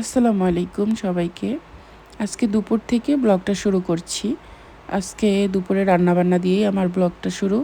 আসসালামু আলাইকুম সবাইকে। আজকে দুপুর থেকে ব্লগটা শুরু করছি। আজকে দুপুরে রান্নাবান্না দিয়েই আমার ব্লগটা শুরু।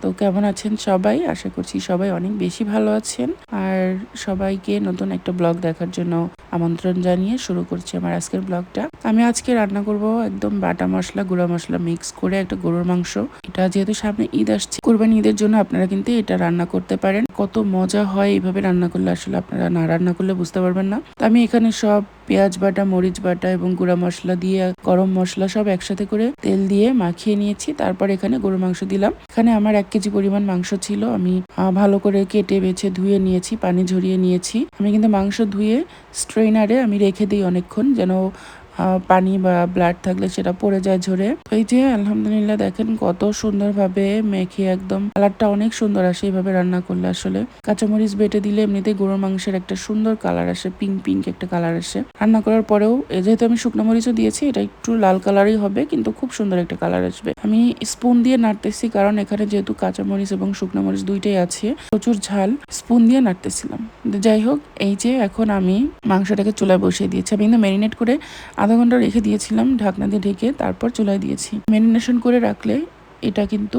তো কেমন আছেন সবাই? আশা করছি সবাই অনেক বেশি ভালো আছেন। আর সবাইকে নতুন একটা ব্লগ দেখার জন্য আমন্ত্রণ জানিয়ে শুরু করছি আমার আজকের ব্লগটা। আমি আজকে রান্না করব একদম বাটা মশলা, গুঁড়া মশলা মিক্স করে একটা গরুর মাংস। এটা যেহেতু সামনে ঈদ আসছে, কোরবানি ঈদের জন্য আপনারা কিন্তু এটা রান্না করতে পারেন। কত মজা হয় এইভাবে রান্না করলে আসলে আপনারা না রান্না করলে বুঝতে পারবেন না। তো আমি এখানে সব পেঁয়াজ বাটা, মরিচ বাটা এবং গুঁড়া মশলা দিয়ে, গরম মশলা সব একসাথে করে তেল দিয়ে মাখিয়ে নিয়েছি। তারপর এখানে গরুর মাংস দিলাম। এখানে আমার এক কেজি পরিমাণ মাংস ছিল। আমি ভালো করে কেটে, বেছে, ধুয়ে নিয়েছি, পানি ঝরিয়ে নিয়েছি। আমি কিন্তু মাংস ধুয়ে স্ট্রেনারে আমি রেখে দিই অনেকক্ষণ যেন পানি বা ব্লাড থাকলে সেটা পড়ে যায় ঝরে। তো এই যে, আলহামদুলিল্লাহ দেখেন কত সুন্দরভাবে মেখে একদম কালারটা অনেক সুন্দর আসে এইভাবে রান্না করলে আসলে। কাঁচামরিচ বেটে দিলে এমনিতে গরুর মাংসের একটা সুন্দর কালার আসে পিঙ্ক পিঙ্ক একটা কালার আসে। রান্না করার পরেও যেহেতু আমি শুকনো মরিচও দিয়েছি, এটা একটু লাল কালারই হবে, কিন্তু খুব সুন্দর একটা কালার আসবে। আমি স্পুন দিয়ে নাড়তেছি, কারণ এখানে যেহেতু কাঁচামরিচ এবং শুকনো মরিচ দুইটাই আছে, প্রচুর ঝাল স্পুন দিয়ে নাড়তেছিলাম। যাই হোক, এই যে, এখন আমি মাংসটাকে চুলায় বসিয়ে দিয়েছি। আমি কিন্তু ম্যারিনেট করে আধা ঘণ্টা রেখে দিয়েছিলাম, ঢাকনা দিয়ে ঢেকে তারপর চুলায় দিয়েছি। ম্যারিনেশন করে রাখলে এটা কিন্তু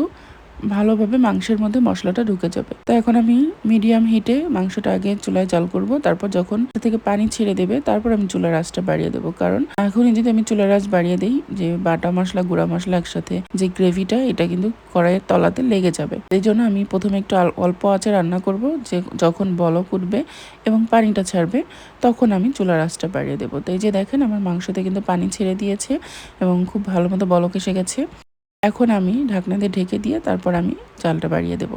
ভালোভাবে মাংসের মধ্যে মশলাটা ঢুকে যাবে। তো এখন আমি মিডিয়াম হিটে মাংসটা আগে চুলায় জাল করব, তারপর যখন থেকে পানি ছেড়ে দেবে, তারপর আমি চুলার আঁচটা বাড়িয়ে দেবো। কারণ এখনই যদি আমি চুলার আঁচ বাড়িয়ে দিই, যে বাটা মশলা, গুঁড়া মশলা একসাথে যে গ্রেভিটা এটা কিন্তু কড়াইয়ের তলাতে লেগে যাবে। এই জন্য আমি প্রথমে একটু অল্প আঁচে রান্না করব, যে যখন বলক উঠবে এবং পানিটা ছাড়বে, তখন আমি চুলার আঁচটা বাড়িয়ে দেবো। তো এই যে দেখেন, আমার মাংসতে কিন্তু পানি ছেড়ে দিয়েছে এবং খুব ভালো মতো বলক এসে গেছে। এখন আমি ঢাকনা দিয়ে ঢেকে দিয়ে তারপর আমি চালটা বাড়িয়ে দেব।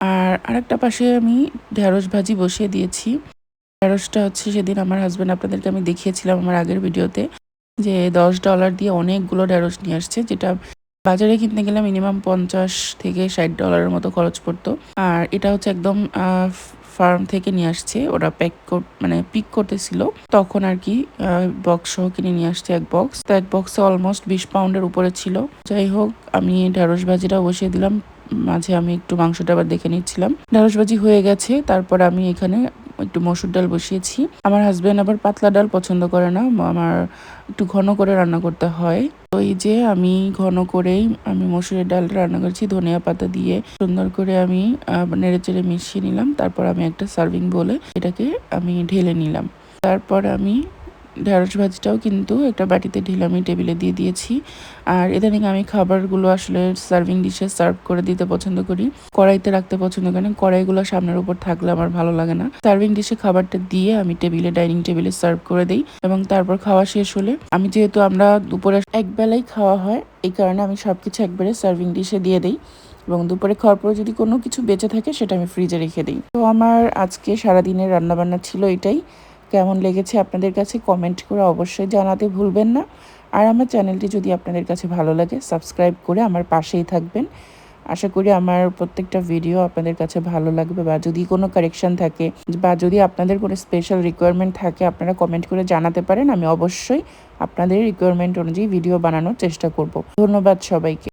আর আরেকটা পাশে আমি ঢেঁড়স ভাজি বসিয়ে দিয়েছি। ঢেঁড়সটা হচ্ছে সেদিন আমার হাজব্যান্ড আপনাদেরকে আমি দেখিয়েছিলাম আমার আগের ভিডিওতে যে দশ ডলার দিয়ে অনেকগুলো ঢেঁড়স নিয়ে আসছে, যেটা বাজারে কিনতে গেলে মিনিমাম পঞ্চাশ থেকে ষাট ডলারের মতো খরচ পড়তো। আর এটা হচ্ছে একদম ফার্ম থেকে নিয়ে আসছে। ওরা প্যাক মানে পিক করতেছিল। তখন আর কি বক্স সহ কিনে নিয়ে আসছে এক বক্স তো এক বক্সে অলমোস্ট বিশ পাউন্ডের উপরে ছিল। যাই হোক, আমি ঢেঁড়স ভাজিটা বসিয়ে দিলাম। মাঝে আমি একটু মাংসটা আবার দেখে নিচ্ছিলাম। ঢেঁড়স ভাজি হয়ে গেছে। তারপর আমি এখানে একটু মসুর ডাল বসিয়েছি। আমার হাজব্যান্ড আবার পাতলা ডাল পছন্দ করে না আমার একটু ঘন করে রান্না করতে হয়। তো এই যে আমি ঘন করেই আমি মসুরের ডাল রান্না করেছি, ধনিয়া পাতা দিয়ে। সুন্দর করে আমি নেড়ে চেড়ে মিশিয়ে নিলাম, তারপর আমি একটা সার্ভিং বলে এটাকে আমি ঢেলে নিলাম। তারপর আমি ঢেঁড়স ভাজিটাও কিন্তু একটা বাটিতে ঢেলে আমি টেবিলে দিয়ে দিয়েছি। আর ইদানিং আমি খাবারগুলো আসলে সার্ভিং ডিশে সার্ভ করে দিতে পছন্দ করি। কড়াইতে রাখতে পছন্দ করি কড়াইগুলো সামনের উপর থাকলে আমার ভালো লাগে না। সার্ভিং ডিশে খাবারটা দিয়ে আমি টেবিলে, ডাইনিং টেবিলে সার্ভ করে দিই এবং তারপর খাওয়া শেষ হলে আমি যেহেতু আমরা দুপুরে এক বেলাই খাওয়া হয়, এই কারণে আমি সবকিছু একবারে সার্ভিং ডিশে দিয়ে দিই এবং দুপুরে খাওয়ার পরে যদি কোনো কিছু বেঁচে থাকে সেটা আমি ফ্রিজে রেখে দিই। তো আমার আজকে সারাদিনের রান্নাবান্না ছিল এটাই। কেমন লেগেছে আপনাদের কাছে কমেন্ট করে অবশ্যই জানাতে ভুলবেন না। আর আমার চ্যানেলটি যদি আপনাদের কাছে ভালো লাগে সাবস্ক্রাইব করে আমার পাশেই থাকবেন। আশা করি আমার প্রত্যেকটা ভিডিও আপনাদের কাছে ভালো লাগবে বা যদি কোনো কারেকশন থাকে বা যদি আপনাদের কোনো স্পেশাল রিকোয়ারমেন্ট থাকে, আপনারা কমেন্ট করে জানাতে পারেন। আমি অবশ্যই আপনাদের রিকোয়ারমেন্ট অনুযায়ী ভিডিও বানানোর চেষ্টা করব। ধন্যবাদ সবাইকে।